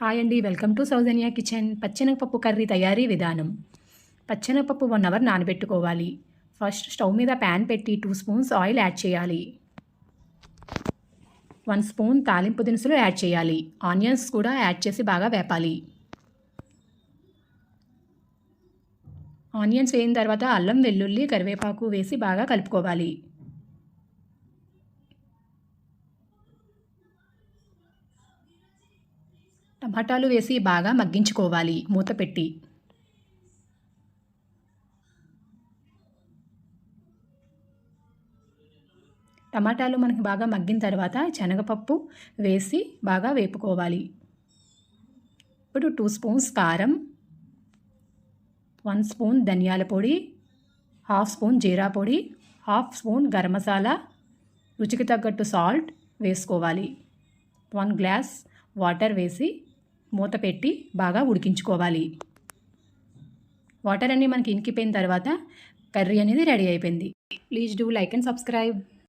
Hi అండి. Welcome to Soujanya kitchen. పచ్చెనగపప్పు curry తయారీ విధానం. పచ్చెనగపప్పు వన్ అవర్ నానబెట్టుకోవాలి. ఫస్ట్ స్టవ్ మీద ప్యాన్ పెట్టి టూ స్పూన్స్ ఆయిల్ యాడ్ చేయాలి. వన్ స్పూన్ తాలింపు దినుసులు యాడ్ చేయాలి. ఆనియన్స్ కూడా యాడ్ చేసి బాగా వేపాలి. ఆనియన్స్ వేయిన తర్వాత అల్లం వెల్లుల్లి కరివేపాకు వేసి బాగా కలుపుకోవాలి. టమాటాలు వేసి బాగా మగ్గించుకోవాలి. మూత పెట్టి. టమాటాలు మనకి బాగా మగ్గిన తర్వాత శనగపప్పు వేసి బాగా వేపుకోవాలి. ఇప్పుడు టూ స్పూన్స్ కారం వన్ స్పూన్ ధనియాల పొడి హాఫ్ స్పూన్ జీరా పొడి హాఫ్ స్పూన్ గరం మసాలా రుచికి తగ్గట్టు సాల్ట్ వేసుకోవాలి. వన్ గ్లాస్ వాటర్ వేసి మూత పెట్టి బాగా ఉడికించుకోవాలి. వాటర్ అన్నీ మనకి ఇంకిపోయిన తర్వాత కర్రీ అనేది రెడీ అయిపోయింది. Please do like and subscribe